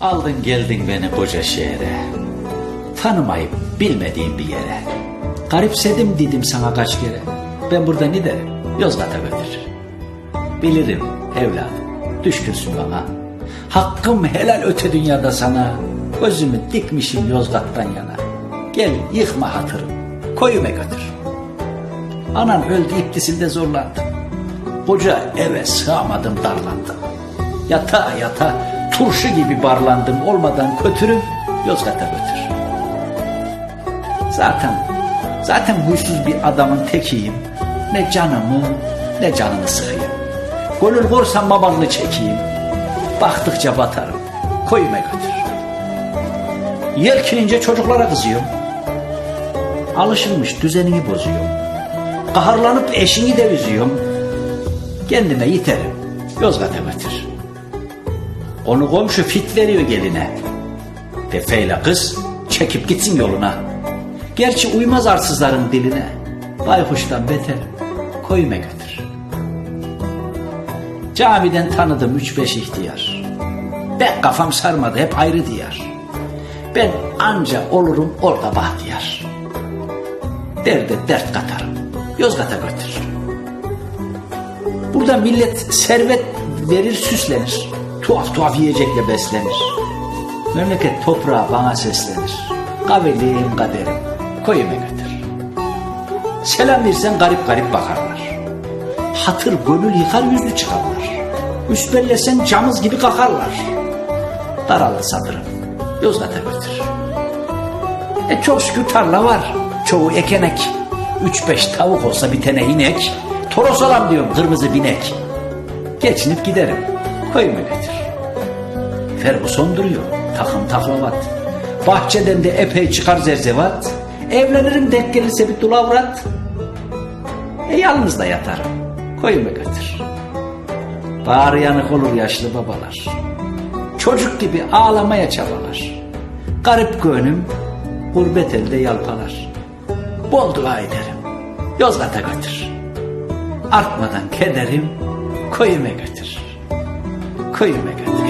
Aldın geldin beni koca şehre. Tanımayıp bilmediğim bir yere. Garipsedim dedim sana kaç kere. Ben burada ne derim? Yozgat'a götür. Bilirim evladım, düşkünsün bana. Hakkım helal öte dünyada sana. Gözümü dikmişim Yozgat'tan yana. Gel yıkma hatırım, koyume götür. Anan öldü iptisinde zorlandım. Koca eve sığamadım darlandım. Yata yata turşu gibi barlandım olmadan kötürüm Yozgat'a götür. Zaten zaten huysuz bir adamın tekiyim. Ne canımı ne canını sıkayım. Gönül korsam babanını çekeyim. Baktıkça batarım. Koyuma götür. Yelkinince çocuklara kızıyorum. Alışılmış düzenini bozuyorum. Kaharlanıp eşini de üzüyorum. Kendime yiterim. Yozgat'a götür. Onu komşu fit veriyor geline. Tefeyle kız çekip gitsin yoluna. Gerçi uymaz arsızların diline. Baykuştan beter koyume götür. Camiden tanıdım üç beş ihtiyar. Ben kafam sarmadı hep ayrı diyar. Ben anca olurum orada bahtiyar. Derde dert katarım. Yozgat'a götür. Burada millet servet verir süslenir. Tuhaf tuhaf yiyecekle beslenir. Memleket toprağı bana seslenir. Kavelim kaderim koyume götür. Selam versen garip garip bakarlar. Hatır gönül yıkar yüzlü çıkarlar. Üsbellesen camız gibi kakarlar. Daralı sadırım Yozgat'a götür. E çok şükür tarla var. Çoğu ekenek. Üç beş tavuk olsa bir tane inek. Toros alam diyorum kırmızı binek. Geçinip giderim. Koyumu götür. Ferguson duruyor. Takım taklavat. Bahçeden de epey çıkar zerzevat. Evlenirim denk gelirse bir dulavrat. E yalnız da yatarım. Koyumu götür. Bağrı yanık olur yaşlı babalar. Çocuk gibi ağlamaya çabalar. Garip gönlüm gurbet elde yalpalar. Bol dua ederim. Yozgat'a götür. Artmadan kederim koyume götür. Koyume götür.